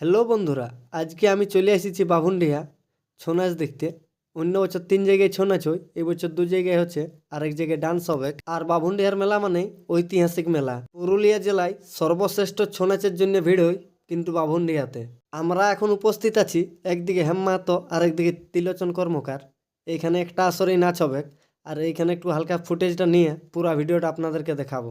Hello বন্ধুরা, আজকে আমি চলে এসেছি বাভুনডিহা, ছৌ নাচ দেখতে। অন্য বছর তিন জায়গায় ছৌ নাচ হয় এই বছর দু জায়গায় হচ্ছে আর এক জায়গায় ডান্স হবে। আর বাভুনডিহার মেলা মানে ঐতিহাসিক মেলা। পুরুলিয়া জেলায় সর্বশ্রেষ্ঠ ছৌ নাচের জন্য ভিড় হয় কিন্তু বাভুনডিহাতে। আমরা এখন উপস্থিত আছি একদিকে হেমমাহাতো আর একদিকে তিলোচন কর্মকার। এইখানে একটা আসরেই নাচ হবে। আর এইখানে একটু হালকা ফুটেজটা নিয়ে পুরো ভিডিওটা আপনাদেরকে দেখাবো।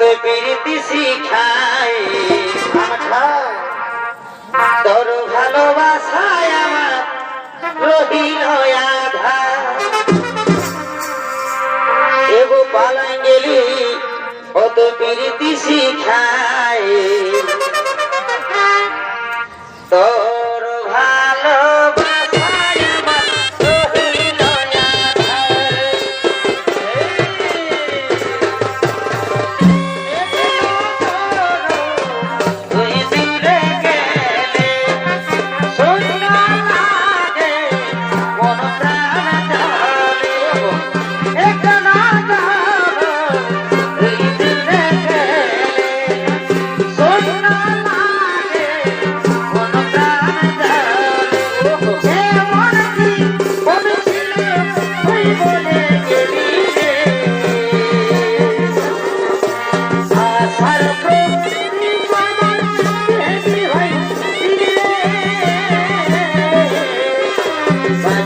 অত বেরিতি শিখায় তোর ভালোবাসায় আমার রহিল আধা। এগো পালাই গেলি অত বেরিতি শিখায় তোর Bye.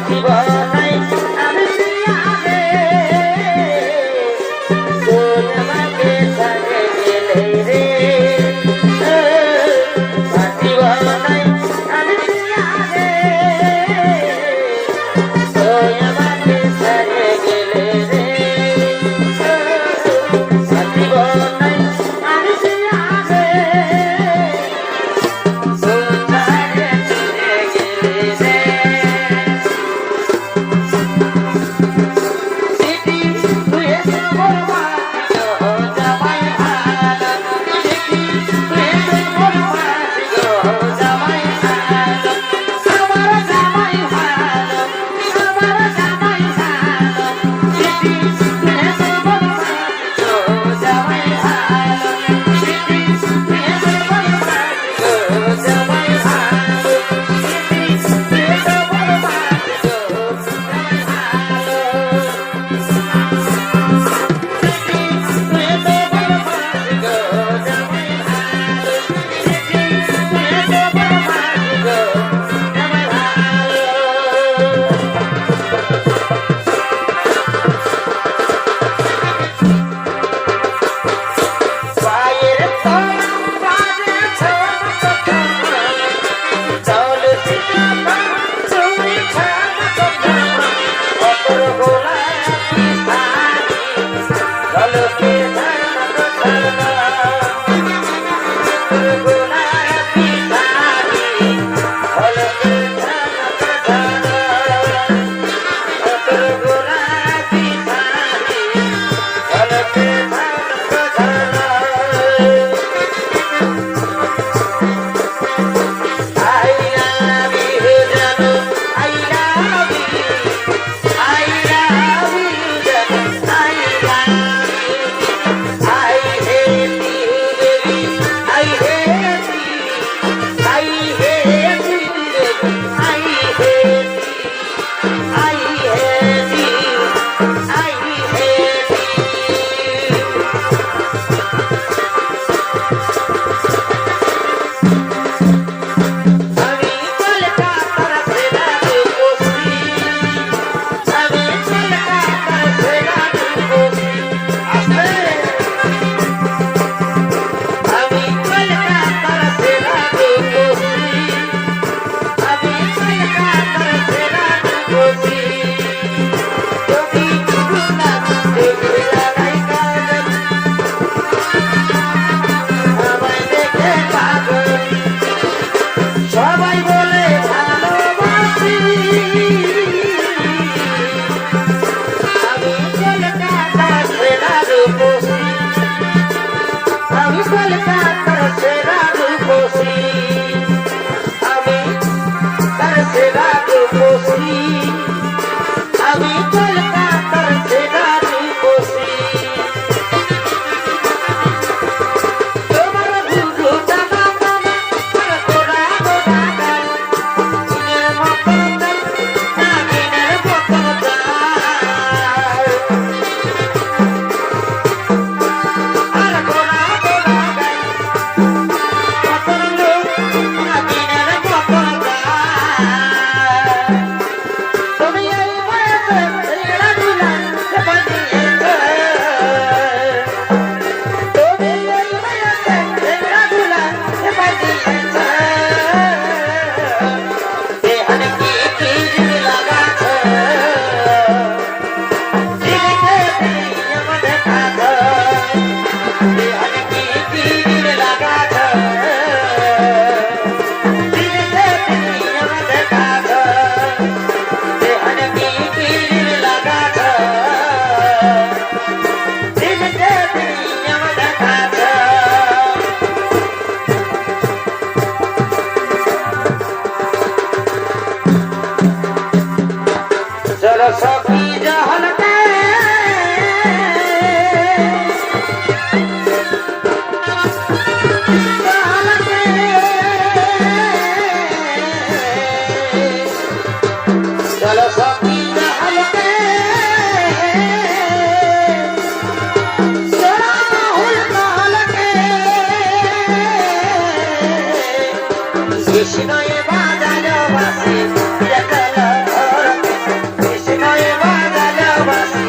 কৃষ্ণয়ে বাজালো বাসি জগল ধরকে কৃষ্ণয়ে বাজালো বাসি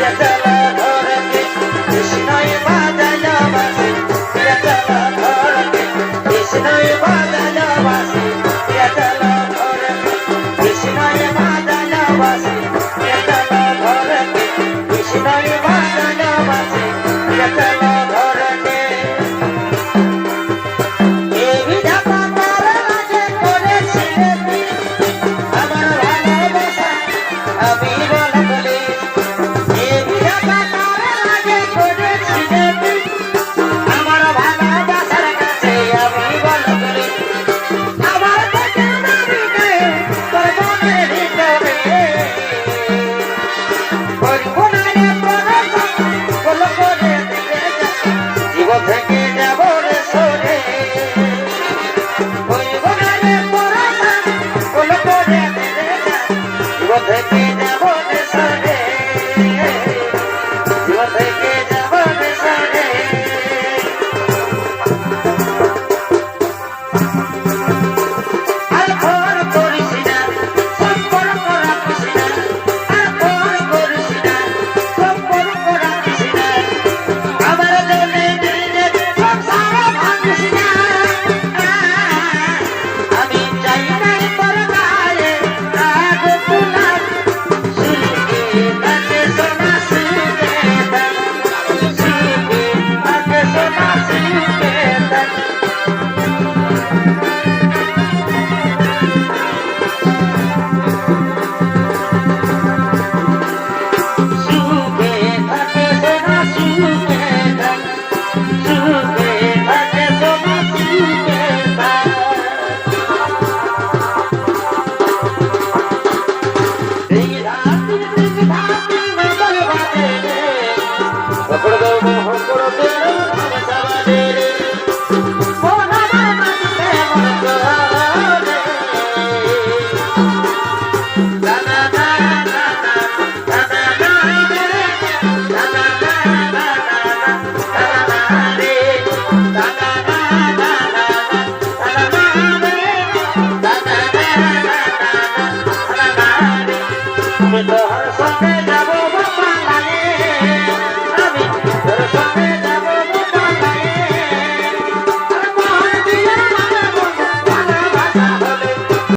জগল ধরকে কৃষ্ণয়ে বাজালো বাসি জগল ধরকে কৃষ্ণয়ে पकड़ दो